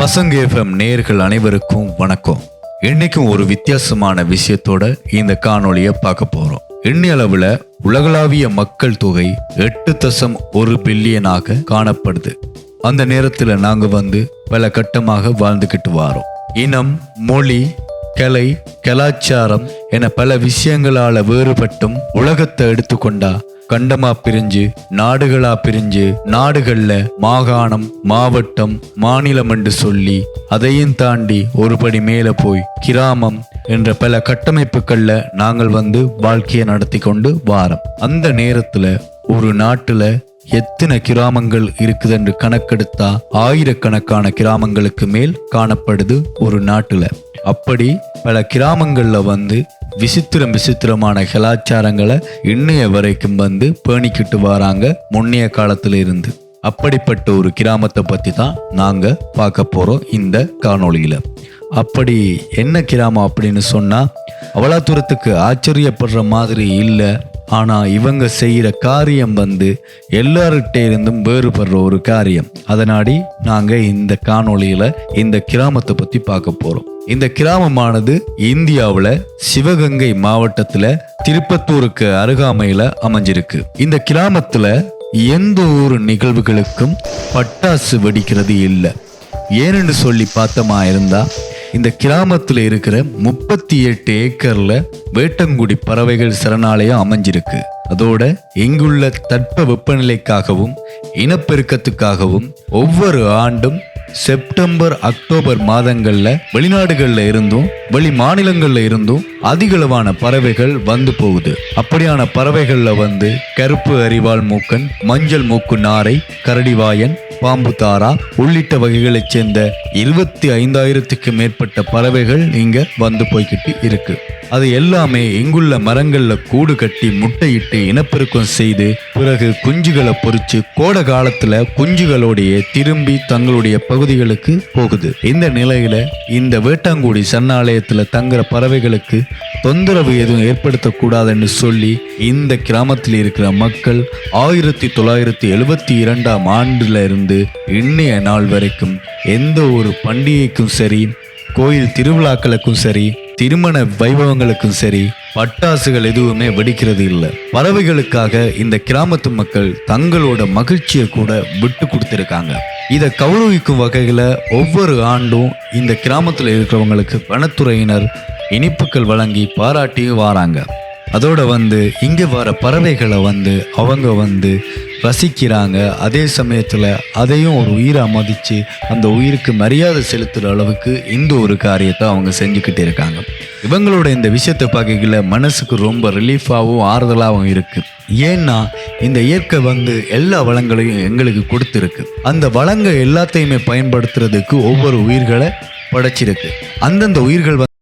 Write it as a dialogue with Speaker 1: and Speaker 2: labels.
Speaker 1: பசங்க எஃப்எம் நேர்கள் அனைவருக்கும் வணக்கம். இன்னைக்கும் ஒரு வித்தியாசமான விஷயத்தோட இந்த காணொளியை பார்க்க போறோம். எண்ணி உலகளாவிய மக்கள் தொகை எட்டு தசம் ஒரு பில்லியனாக காணப்படுது. அந்த நேரத்துல நாங்க வந்து பல கட்டமாக வாழ்ந்துகிட்டு வாரோம். இனம் மொழி கலை கலாச்சாரம் என பல விஷயங்களால வேறுபட்டும் உலகத்தை எடுத்துக்கொண்டா கண்டமா பிரிஞ்சு நாடுகளா பிரிஞ்சு நாடுகள்ல மாகாணம் மாவட்டம் மாநிலம் என்று சொல்லி அதையும் தாண்டி ஒருபடி மேல போய் கிராமம் என்ற பல கட்டமைப்புகள்ல நாங்கள் வந்து வாழ்க்கையை நடத்தி கொண்டு வாரம். அந்த நேரத்துல ஒரு நாட்டுல எத்தனை கிராமங்கள் இருக்குது என்று கணக்கெடுத்தா ஆயிரக்கணக்கான கிராமங்களுக்கு மேல் காணப்படுது ஒரு நாட்டுல. அப்படி பல கிராமங்கள்ல வந்து விசித்திரம் விசித்திரமான கலாச்சாரங்களை இன்னைய வரைக்கும் வந்து பேணிக்கிட்டு வராங்க முன்னைய காலத்துல இருந்து. அப்படிப்பட்ட ஒரு கிராமத்தை பத்தி தான் நாங்க பார்க்க போறோம் இந்த காணொளியில. அப்படி என்ன கிராமம் அப்படின்னு சொன்னா அவ்வளோ தூரத்துக்கு ஆச்சரியப்படுற மாதிரி இல்லை. ஆனால் இவங்க செய்கிற காரியம் வந்து எல்லார்கிட்ட இருந்தும் வேறுபடுற ஒரு காரியம். அதனாடி நாங்கள் இந்த காணொளியில் இந்த கிராமத்தை பற்றி பார்க்க போகிறோம் இந்த கிராமமானது இந்தியாவில் சிவகங்கை மாவட்டத்தில் திருப்பத்தூருக்கு அருகாமையில் அமைஞ்சிருக்கு. இந்த கிராமத்தில் எந்த ஒரு நிகழ்வுகளுக்கும் பட்டாசு வெடிக்கிறது இல்லை. ஏனென்று சொல்லி பார்த்தமா இருந்தால் இந்த கிராமத்தில் இருக்கிற முப்பத்தி எட்டு ஏக்கர்ல வேட்டங்குடி பறவைகள் சரணாலயம் அமைஞ்சிருக்கு. அதோட இங்குள்ள தட்ப வெப்பநிலைக்காகவும் இனப்பெருக்கத்துக்காகவும் ஒவ்வொரு ஆண்டும் செப்டம்பர் அக்டோபர் மாதங்களில் வெளிநாடுகளில் இருந்தும் வெளி மாநிலங்களில் இருந்தும் அதிகளவான பறவைகள் வந்து போகுது. அப்படியான பறவைகளில் வந்து கருப்பு அரிவாள் மூக்கன் மஞ்சள் மூக்கு நாரை கரடிவாயன் பாம்பு தாரா உள்ளிட்ட வகைகளைச் சேர்ந்த இருபத்தி ஐந்தாயிரத்துக்கு மேற்பட்ட பறவைகள் இங்க வந்து போய்கிட்டு இருக்கு. அது எல்லாமே இங்குள்ள மரங்கள்ல கூடு கட்டி முட்டையிட்டு இனப்பெருக்கம் செய்து பிறகு குஞ்சுகளை பொறிச்சு கோடை காலத்துல குஞ்சுகளோடைய திரும்பி தங்களுடைய பகுதிகளுக்கு போகுது. இந்த நிலையில இந்த வேட்டாங்குடி சரணாலயத்துல தங்குற பறவைகளுக்கு தொந்தரவு எதுவும் ஏற்படுத்தக்கூடாதுன்னு சொல்லி இந்த கிராமத்தில் இருக்கிற மக்கள் ஆயிரத்தி தொள்ளாயிரத்தி எழுபத்தி இரண்டாம் ஆண்டுல இருந்து இன்னைய நாள் வரைக்கும் எந்த ஒரு பண்டிகைக்கும் சரி கோயில் திருவிழாக்களுக்கும் சரி திருமண வைபவங்களுக்கும் சரி பட்டாசுகள் எதுவுமே வெடிக்கிறது இல்லை. பறவைகளுக்காக இந்த கிராமத்து மக்கள் தங்களோட மகிழ்ச்சியை கூட விட்டு கொடுத்துருக்காங்க. இதை கௌரவிக்கும் வகையில் ஒவ்வொரு ஆண்டும் இந்த கிராமத்தில் இருக்கிறவங்களுக்கு வனத்துறையினர் இனிப்புகள் வழங்கி பாராட்டியும் வாராங்க. அதோட வந்து இங்கே வர பறவைகளை வந்து அவங்க வந்து ரசிக்கிறாங்க. அதே சமயத்தில் அதையும் ஒரு உயிரை மதித்து அந்த உயிருக்கு மரியாதை செலுத்துகிற அளவுக்கு இந்த ஒரு காரியத்தை அவங்க செஞ்சுக்கிட்டு இருக்காங்க. இவங்களோட இந்த விஷயத்தை பார்க்கல மனசுக்கு ரொம்ப ரிலீஃபாகவும் ஆறுதலாகவும் இருக்குது ஏன்னா இந்த இயற்கை வந்து எல்லா வளங்களையும் எங்களுக்கு கொடுத்துருக்கு. அந்த வளங்கள் எல்லாத்தையுமே பயன்படுத்துறதுக்கு ஒவ்வொரு உயிர்களை படைச்சிருக்கு. அந்தந்த உயிர்கள்